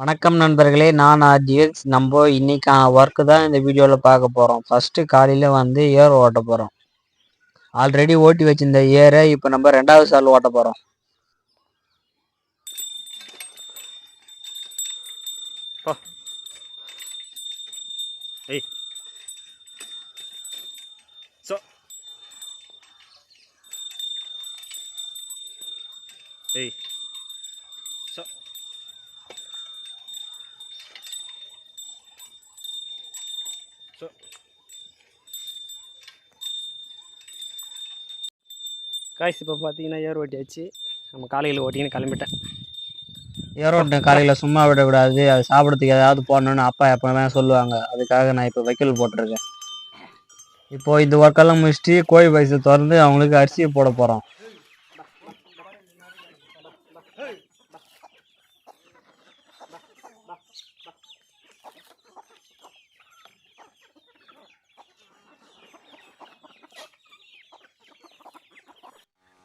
வணக்கம் நண்பர்களே நான் ஆர்ஜிஎக்ஸ் நம்ம இன்னைக்கு ஒர்க்கு தான் இந்த வீடியோவில் பார்க்க போகிறோம் ஃபஸ்ட்டு காலையில் வந்து ஏர் ஓட்ட போகிறோம் ஆல்ரெடி ஓட்டி வச்சிருந்த ஏரை இப்போ நம்ம ரெண்டாவது சால் ஓட்ட போகிறோம் ஏய். சோ. ஏய் காய்ஸ் இப்போ பார்த்தீங்கன்னா ஏர் ஓட்டியாச்சு நம்ம காலையில் ஓட்டின்னு கிளம்பிட்டேன். ஏர் ஓட்டின காலையில் சும்மா விடக்கூடாது அது சாப்பிட்றதுக்கு ஏதாவது போடணும்னு அப்பா எப்போவே சொல்லுவாங்க. அதுக்காக நான் இப்போ வைக்கல் போட்டிருக்கேன். இப்போது இந்த ஒர்க்கெல்லாம் முடிச்சுட்டு கோழி வயசு திறந்து அவங்களுக்கு அரிசியை போட போகிறோம்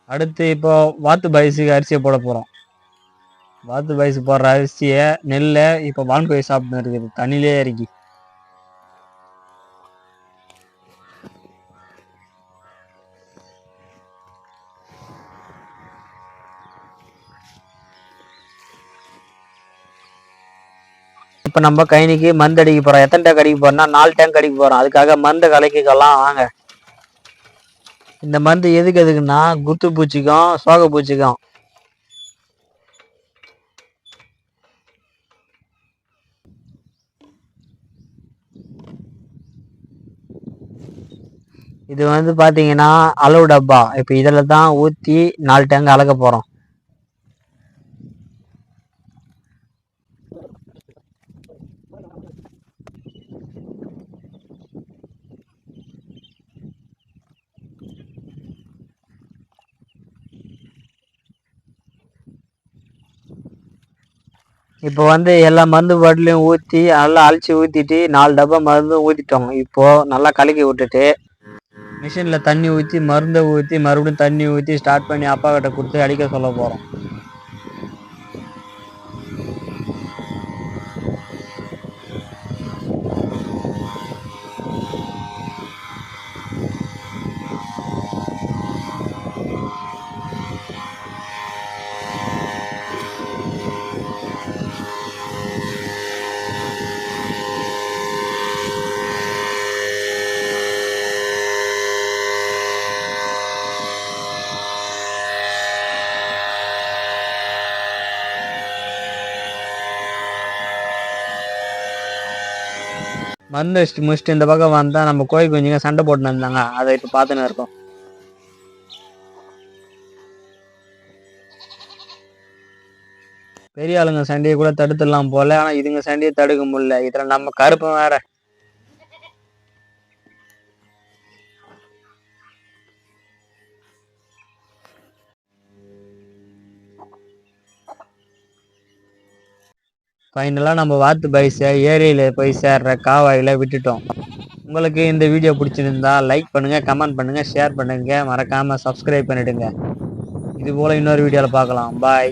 அடுத்து இப்போ வாத்து பைஸுக்கு அரிசியை போட போகிறோம் வாத்து பைஸு போடுற அரிசியை நெல்லை இப்போ வான்கோழி சாப்பிட்டு இருக்குது. தண்ணிலே இறக்கி இப்போ நம்ம கைனிக்கு மருந்து அடிக்க போகிறோம் எத்தனை டேங்க் அடிக்க போகிறோம்னா நாலு டேங்க் அடிக்க போகிறோம் அதுக்காக மருந்து கலக்கிக்கலாம். வாங்க. இந்த மருந்து எதுக்கு எதுக்குன்னா குத்து பூச்சிக்கும் சோக பூச்சிக்கும். இது வந்து பார்த்தீங்கன்னா அளவு டப்பா. இப்போ இதில் தான் ஊற்றி நாலு டேங்கு அளக்க போகிறோம் இப்போ வந்து எல்லா மருந்து பாட்டிலையும் ஊற்றி நல்லா அழிச்சு ஊற்றிட்டு நாலு டப்பா மருந்து ஊற்றிட்டோம் இப்போது நல்லா கலக்கி விட்டுட்டு மிஷினில் தண்ணி ஊற்றி மருந்தை ஊற்றி மறுபடியும் தண்ணி ஊற்றி ஸ்டார்ட் பண்ணி அப்பா கிட்ட கொடுத்து அடிக்க சொல்ல போகிறோம் மருந்து வச்சுட்டு முடிச்சுட்டு இந்த பக்கம் வந்தால் நம்ம கோழி குஞ்சுங்க சண்டை போட்டுன்னு இருந்தாங்க அதை இப்போ பார்த்துன்னு இருக்கோம். பெரிய ஆளுங்க சண்டையை கூட தடுத்துடலாம் போல ஆனால் இதுங்க சண்டையை தடுக்க முடியல. இதில் நம்ம கருப்பு வேற. ஃபைனலாக நம்ம வாத்து பைஸை ஏரியில் போய் சேர்ற காவாயில் விட்டுட்டோம். உங்களுக்கு இந்த வீடியோ பிடிச்சிருந்தா லைக் பண்ணுங்கள் கமெண்ட் பண்ணுங்கள் ஷேர் பண்ணுங்கள் மறக்காமல் சப்ஸ்கிரைப் பண்ணிவிடுங்க இது போல் இன்னொரு வீடியோவில் பார்க்கலாம். பாய்